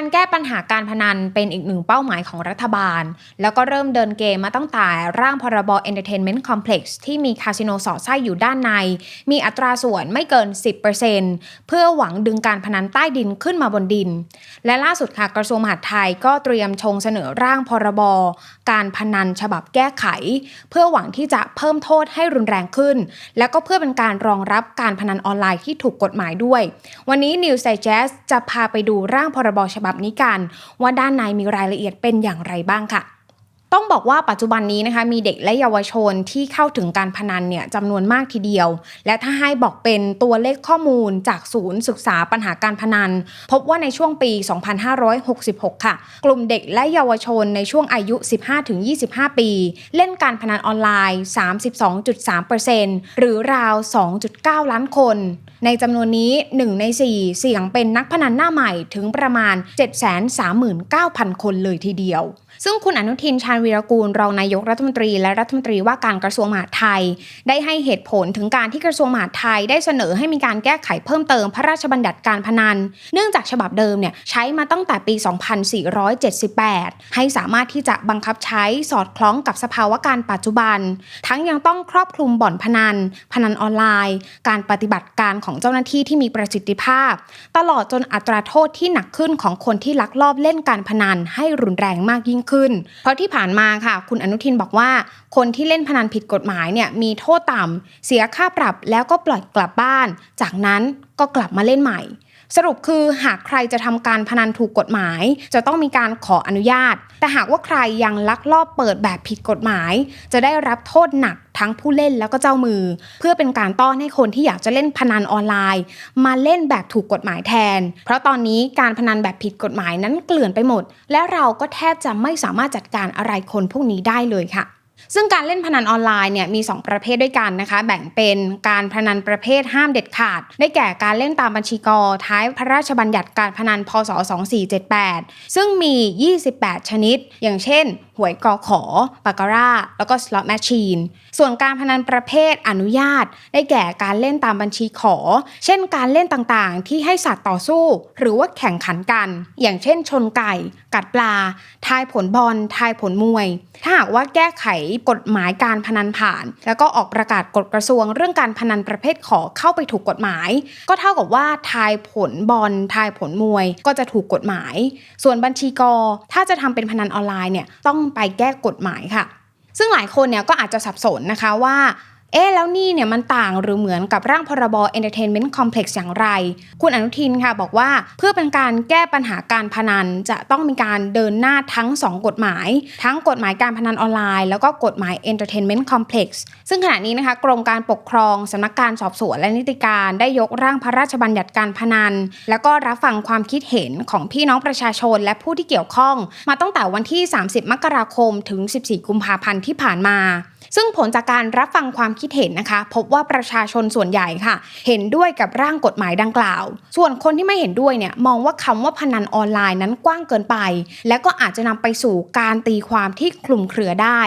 การแก้ปัญหาการพนันเป็นอีกหนึ่งเป้าหมายของรัฐบาล แล้วก็เริ่มเดินเกมมาตั้งแต่ร่างพรบ Entertainment Complex ที่มีคาสิโนสอดไส้อยู่ด้านใน มีอัตราส่วนไม่เกิน 10%เพื่อหวังดึงการพนันใต้ดินขึ้นมาบนดิน และล่าสุดค่ะกระทรวงมหาดไทยก็เตรียมชงเสนอร่างพรบ การพนันฉบับแก้ไข เพื่อหวังที่จะเพิ่มโทษให้รุนแรงขึ้น แล้วก็เพื่อเป็นการรองรับการพนันออนไลน์ที่ถูกกฎหมายด้วย วันนี้ News Digest จะพาไปดูร่างพรบฉบับนี้กัน ว่าด้านในมีรายละเอียดเป็นอย่างไรบ้างค่ะ ต้องบอกว่าปัจจุบันนี้นะคะมีเด็กและเยาวชนที่เข้าถึงการพนันเนี่ยจำนวนมากทีเดียว และถ้าให้บอกเป็นตัวเลขข้อมูลจากศูนย์ศึกษาปัญหาการพนัน พบว่าในช่วงปี 2566 ค่ะ กลุ่มเด็กและเยาวชนในช่วงอายุ 15-25 ปี เล่นการพนันออนไลน์ 32.3%หรือราว 2.9 ล้านคน ในจำนวนนี้ 1 ใน 4 เสี่ยงเป็นนักพนันหน้าใหม่ถึงประมาณ 739,000 คนเลยทีเดียว ซึ่งคุณอนุทินชาญวีรกูลรองนายกรัฐมนตรีและรัฐมนตรีว่าการกระทรวงมหาดไทย ได้ให้เหตุผลถึงการที่กระทรวงมหาดไทยได้เสนอให้มีการแก้ไขเพิ่มเติมพระราชบัญญัติการพนัน เนื่องจากฉบับเดิมเนี่ยใช้มาตั้งแต่ปี 2478 ให้สามารถที่จะบังคับใช้สอดคล้องกับสภาวะการปัจจุบัน ทั้งยังต้องครอบคลุมบ่อนพนัน พนันออนไลน์ การปฏิบัติการของเจ้าหน้าที่ที่มีประสิทธิภาพ ตลอดจนอัตราโทษที่หนักขึ้นของคนที่ลักลอบเล่นการพนันให้รุนแรงมากยิ่งขึ้น เพราะที่ผ่านมาค่ะ คุณอนุทินบอกว่า คนที่เล่นพนันผิดกฎหมายเนี่ยมีโทษต่ำเสียค่าปรับแล้วก็ปล่อยกลับบ้าน จากนั้นก็กลับมาเล่นใหม่ สรุปคือหากใครจะทำการพนันถูกกฎหมาย จะต้องมีการขออนุญาต แต่หากว่าใครยังลักลอบเปิดแบบผิดกฎหมาย จะได้รับโทษหนัก ทั้งผู้เล่นแล้วก็เจ้ามือ เพื่อเป็นการต้อนให้คนที่อยากจะเล่นพนันออนไลน์ มาเล่นแบบถูกกฎหมายแทน เพราะตอนนี้การพนันแบบผิดกฎหมายนั้นเกลื่อนไปหมด และเราก็แทบจะไม่สามารถจัดการอะไรคนพวกนี้ได้เลยค่ะซึ่งการเล่นพนันออนไลน์เนี่ยมี 2 ประเภทด้วยกันนะคะ แบ่งเป็นการพนันประเภทห้ามเด็ดขาด ได้แก่การเล่นตามบัญชีกรท้ายพระราชบัญญัติการพนันพศ 2478 ซึ่งมี 28 ชนิด อย่างเช่น หวยกอขอปาการ่า แล้วก็สล็อตแมชชีน ส่วนการพนันประเภทอนุญาต ได้แก่การเล่นตามบัญชีขอ เช่นการเล่นต่างๆ ที่ให้สัตว์ต่อสู้ หรือว่าแข่งขันกัน อย่างเช่นชนไก่ กัดปลา ทายผลบอล ทายผลมวย ถ้าหากว่าแก้ไขกฎหมายการพนันผ่าน แล้วก็ออกประกาศกฎกระทรวง เรื่องการพนันประเภทขอเข้าไปถูกกฎหมาย ก็เท่ากับว่าทายผลบอล ทายผลมวย ก็จะถูกกฎหมาย ส่วนบัญชีกอถ้าจะทำเป็นพนันออนไลน์เนี่ยต้องไปแก้กฎหมายค่ะ ซึ่งหลายคนเนี่ยก็อาจจะสับสนนะคะว่า เอ๊แล้วนี่เนี่ยมันต่างหรือเหมือนกับร่างพรบ Entertainment Complex อย่างไร คุณอนุทินค่ะบอกว่าเพื่อเป็นการแก้ปัญหาการพนันจะต้องมีการเดินหน้าทั้ง 2 กฎหมาย ทั้งกฎหมายการพนันออนไลน์ แล้วก็กฎหมาย Entertainment Complex ซึ่งขณะนี้นะคะกรมการปกครองสำนักการสอบสวนและนิติการได้ยกร่างพระราชบัญญัติการพนัน แล้วก็รับฟังความคิดเห็นของพี่น้องประชาชนและผู้ที่เกี่ยวข้อง มาตั้งแต่วันที่ 30 มกราคมถึง 14 กุมภาพันธ์ที่ผ่านมา ซึ่งผลจากการรับฟังความคิดเห็นนะคะ พบว่าประชาชนส่วนใหญ่ค่ะ เห็นด้วยกับร่างกฎหมายดังกล่าว ส่วนคนที่ไม่เห็นด้วยเนี่ยมองว่าคำว่าพนันออนไลน์นั้นกว้างเกินไป และก็อาจจะนำไปสู่การตีความที่คลุมเครือได้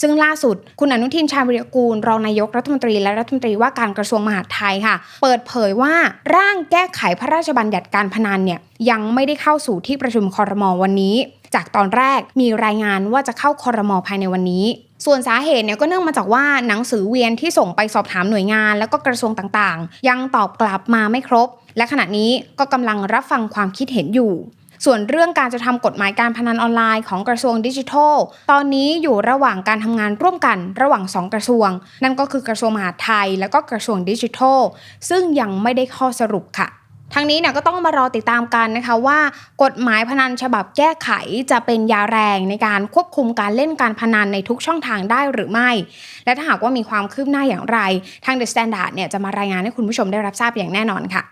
ซึ่งล่าสุด คุณอนุทินชาญวิรกูล รองนายกรัฐมนตรีและรัฐมนตรีว่าการกระทรวงมหาดไทยค่ะ เปิดเผยว่าร่างแก้ไขพระราชบัญญัติการพนันเนี่ยยังไม่ได้เข้าสู่ที่ประชุมคอรมอวันนี้ จากตอนแรกมีรายงานว่าจะเข้าคอรมอภายในวันนี้ ส่วนสาเหตุเนี่ยก็เนื่องมาจากว่าหนังสือเวียนที่ส่งไปสอบถามหน่วยงาน แล้วก็กระทรวงต่างๆ ยังตอบกลับมาไม่ครบ และขณะนี้ก็กำลังรับฟังความคิดเห็นอยู่ส่วนเรื่องการจะทำกฎหมายการพนันออนไลน์ของกระทรวงดิจิทัล ตอนนี้อยู่ระหว่างการทำงานร่วมกันระหว่าง 2 กระทรวง นั่นก็คือกระทรวงมหาดไทย แล้วก็กระทรวงดิจิทัล ซึ่งยังไม่ได้ข้อสรุปค่ะ ทั้งนี้เนี่ยก็ต้องมารอติดตามกันนะคะว่ากฎหมายพนันฉบับแก้ไขจะเป็นยาแรงในการควบคุมการเล่นการพนันในทุกช่องทางได้หรือไม่ และถ้าหากว่ามีความคืบหน้าอย่างไร ทาง The Standard เนี่ยจะมารายงานให้คุณผู้ชมได้รับทราบอย่างแน่นอนค่ะ